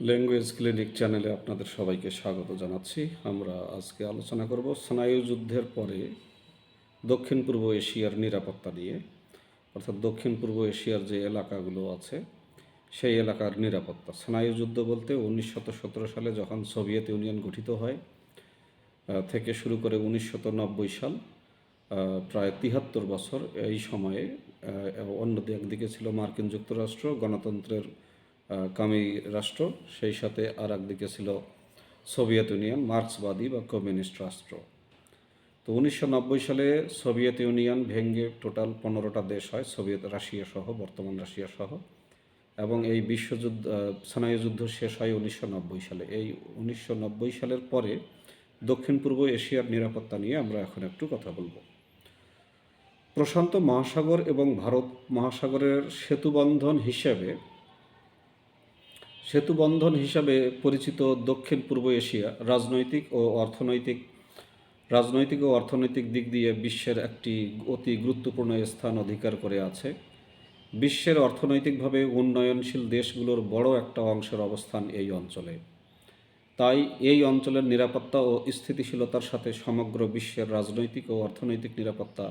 Language clinic চ্যানেলে আপনাদের সবাইকে স্বাগত জানাচ্ছি। আমরা আজকে আলোচনা করব স্নায়ু যুদ্ধের পরে দক্ষিণ পূর্ব এশিয়ার নিরাপত্তা নিয়ে। অর্থাৎ দক্ষিণ পূর্ব এশিয়ার যে এলাকাগুলো আছে, সেই এলাকার নিরাপত্তা। স্নায়ু যুদ্ধ বলতে উনিশশো সতেরো সালে যখন সোভিয়েত ইউনিয়ন গঠিত হয় থেকে শুরু করে উনিশশো নব্বই সাল প্রায় তিহাত্তর বছর এই সময়ে অন্য একদিকে ছিল মার্কিন যুক্তরাষ্ট্র, গণতন্ত্রের কামী রাষ্ট্র, সেই সাথে আর একদিকে ছিল সোভিয়েত ইউনিয়ন, মার্ক্সবাদী বা কমিউনিস্ট রাষ্ট্র। তো উনিশশো নব্বই সালে সোভিয়েত ইউনিয়ন ভেঙ্গে টোটাল পনেরোটা দেশ হয়, সোভিয়েত রাশিয়া সহ, বর্তমান রাশিয়া সহ। এবং এই বিশ্বযুদ্ধ স্নায়ু যুদ্ধ শেষ হয় উনিশশো নব্বই সালে। এই উনিশশো নব্বই সালের পরে দক্ষিণ পূর্ব এশিয়ার নিরাপত্তা নিয়ে আমরা এখন একটু কথা বলব। প্রশান্ত মহাসাগর এবং ভারত মহাসাগরের সেতুবন্ধন হিসেবে সেতুবন্ধন হিসাবে পরিচিত দক্ষিণ পূর্ব এশিয়া রাজনৈতিক ও অর্থনৈতিক, রাজনৈতিক ও অর্থনৈতিক দিক দিয়ে বিশ্বের একটি অতি গুরুত্বপূর্ণ স্থান অধিকার করে আছে। বিশ্বের অর্থনৈতিকভাবে উন্নয়নশীল দেশগুলোর বড় একটা অংশের অবস্থান এই অঞ্চলে। তাই এই অঞ্চলের নিরাপত্তা ও স্থিতিশীলতার সাথে সমগ্র বিশ্বের রাজনৈতিক ও অর্থনৈতিক নিরাপত্তা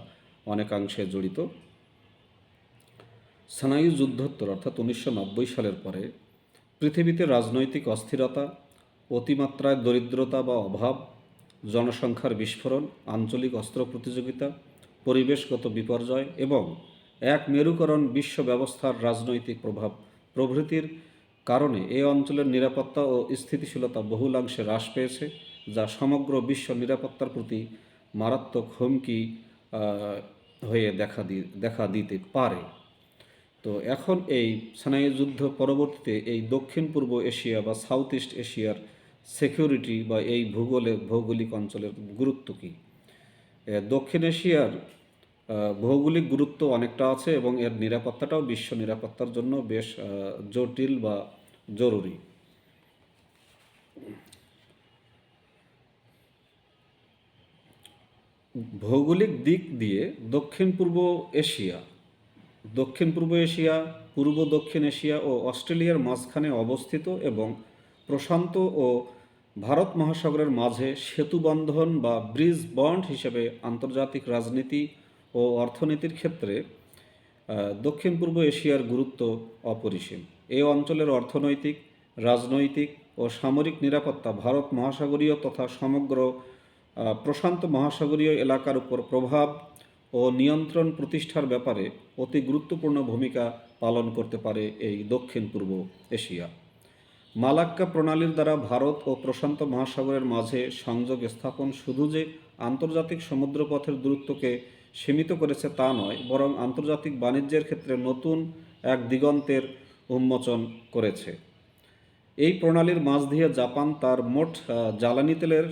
অনেকাংশে জড়িত। স্নায়ু যুদ্ধোত্তর অর্থাৎ উনিশশো নব্বই সালের পরে পৃথিবীতে রাজনৈতিক অস্থিরতা, অতিমাত্রায় দরিদ্রতা বা অভাব, জনসংখ্যার বিস্ফোরণ, আঞ্চলিক অস্ত্র প্রতিযোগিতা, পরিবেশগত বিপর্যয় এবং এক মেরুকরণ বিশ্ব ব্যবস্থার রাজনৈতিক প্রভাব প্রভৃতির কারণে এই অঞ্চলের নিরাপত্তা ও স্থিতিশীলতা বহুলাংশে হ্রাস পেয়েছে, যা সমগ্র বিশ্ব নিরাপত্তার প্রতি মারাত্মক হুমকি হয়ে দেখা দি, দেখা দিতে পারে। তো এখন এই স্নায়ু যুদ্ধ পরবর্তীতে এই দক্ষিণ পূর্ব এশিয়া বা সাউথ ইস্ট এশিয়ার সিকিউরিটি বা এই ভূগোলে, ভৌগোলিক অঞ্চলের গুরুত্ব কী? দক্ষিণ এশিয়ার ভৌগোলিক গুরুত্ব অনেকটা আছে এবং এর নিরাপত্তাটাও বিশ্ব নিরাপত্তার জন্য বেশ জটিল বা জরুরি। ভৌগোলিক দিক দিয়ে দক্ষিণ পূর্ব এশিয়া দক্ষিণ পূর্ব এশিয়া, পূর্ব দক্ষিণ এশিয়া ও অস্ট্রেলিয়ার মাঝখানে অবস্থিত এবং প্রশান্ত ও ভারত মহাসাগরের মাঝে সেতুবন্ধন বা ব্রিজ বন্ড হিসেবে আন্তর্জাতিক রাজনীতি ও অর্থনীতির ক্ষেত্রে দক্ষিণ পূর্ব এশিয়ার গুরুত্ব অপরিসীম। এই অঞ্চলের অর্থনৈতিক, রাজনৈতিক ও সামরিক নিরাপত্তা ভারত মহাসাগরীয় তথা সমগ্র প্রশান্ত মহাসাগরীয় এলাকার উপর প্রভাব ও নিয়ন্ত্রণ প্রতিষ্ঠার ব্যাপারে অতি গুরুত্বপূর্ণ ভূমিকা পালন করতে পারে এই দক্ষিণ পূর্ব এশিয়া। মালাক্কা প্রণালীর দ্বারা ভারত ও প্রশান্ত মহাসাগরের মাঝে সংযোগ স্থাপন শুধু যে আন্তর্জাতিক সমুদ্রপথের দূরত্বকে সীমিত করেছে তা নয়, বরং আন্তর্জাতিক বাণিজ্যের ক্ষেত্রে নতুন এক দিগন্তের উন্মোচন করেছে। এই প্রণালীর মাঝ দিয়ে জাপান তার মোট জ্বালানি তেলের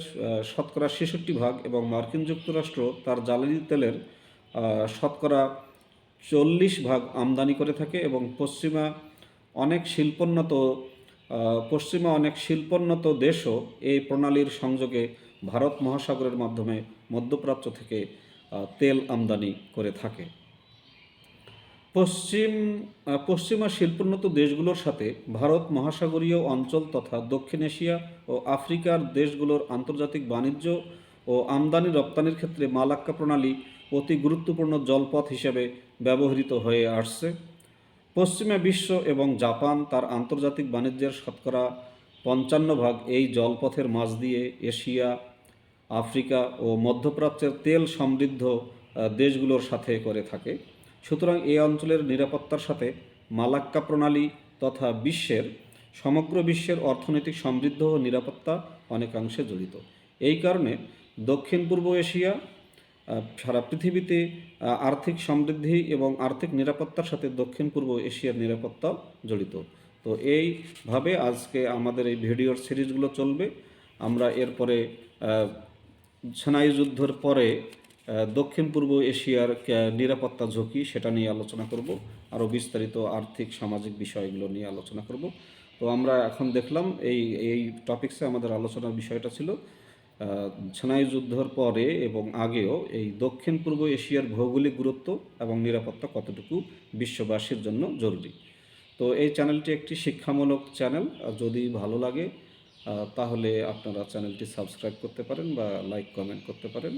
শতকরা ছেষট্টি ভাগ এবং মার্কিন যুক্তরাষ্ট্র তার জ্বালানি তেলের শতকরা চল্লিশ ভাগ আমদানি করে থাকে এবং পশ্চিমা অনেক শিল্পোন্নত পশ্চিমা অনেক শিল্পোন্নত দেশও এই প্রণালীর সংযোগে ভারত মহাসাগরের মাধ্যমে মধ্যপ্রাচ্য থেকে তেল আমদানি করে থাকে। পশ্চিম পশ্চিমা শিল্পোন্নত দেশগুলোর সাথে ভারত মহাসাগরীয় অঞ্চল তথা দক্ষিণ এশিয়া ও আফ্রিকার দেশগুলোর আন্তর্জাতিক বাণিজ্য ও আমদানি রপ্তানির ক্ষেত্রে মালাক্কা প্রণালী অতি গুরুত্বপূর্ণ জলপথ হিসেবে ব্যবহৃত হয়ে আসছে। পশ্চিমা বিশ্ব এবং জাপান তার আন্তর্জাতিক বাণিজ্যের শতকরা পঞ্চান্ন ভাগ এই জলপথের মাঝ দিয়ে এশিয়া, আফ্রিকা ও মধ্যপ্রাচ্যের তেল সমৃদ্ধ দেশগুলোর সাথে করে থাকে। সুতরাং এই অঞ্চলের নিরাপত্তার সাথে মালাক্কা প্রণালী তথা বিশ্বের, সমগ্র বিশ্বের অর্থনৈতিক সমৃদ্ধ ও নিরাপত্তা অনেকাংশে জড়িত। এই কারণে দক্ষিণ পূর্ব এশিয়া সারা পৃথিবীতে আর্থিক সমৃদ্ধি এবং আর্থিক নিরাপত্তার সাথে দক্ষিণ পূর্ব এশিয়ার নিরাপত্তা জড়িত। তো এইভাবে আজকে আমাদের এই ভিডিওর সিরিজগুলো চলবে। আমরা এরপরে স্নায়ু যুদ্ধের পরে দক্ষিণ পূর্ব এশিয়ার নিরাপত্তা ঝুঁকি সেটা নিয়ে আলোচনা করব। আরও বিস্তারিত আর্থিক, সামাজিক বিষয়গুলো নিয়ে আলোচনা করব। তো আমরা এখন দেখলাম এই এই টপিক্সে আমাদের আলোচনার বিষয়টা ছিল। আহ, যুদ্ধর পরে এবং আগেও এই দক্ষিণ পূর্ব এশিয়ার ভৌগোলিক গুরুত্ব এবং নিরাপত্তা কতটুকু বিশ্ববাসীর জন্য জরুরি। তো তো এই চ্যানেলটি একটি শিক্ষামূলক চ্যানেল। আর যদি ভালো লাগে তাহলে আপনারা চ্যানেলটি সাবস্ক্রাইব করতে পারেন বা লাইক কমেন্ট করতে পারেন।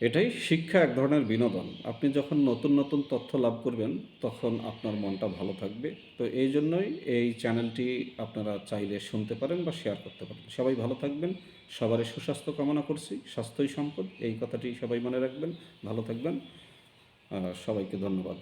এটাই শিক্ষা এক ধরনের বিনোদন। আপনি যখন নতুন নতুন তথ্য লাভ করবেন, তখন আপনার মনটা ভালো থাকবে। তো এই জন্যই এই চ্যানেলটি আপনারা চাইলে শুনতে পারেন বা শেয়ার করতে পারেন। সবাই ভালো থাকবেন, সবারই সুস্বাস্থ্য কামনা করছি, স্বাস্থ্যই সম্পদ, এই কথাটি সবাই মনে রাখবেন, ভালো থাকবেন। সবাইকে ধন্যবাদ।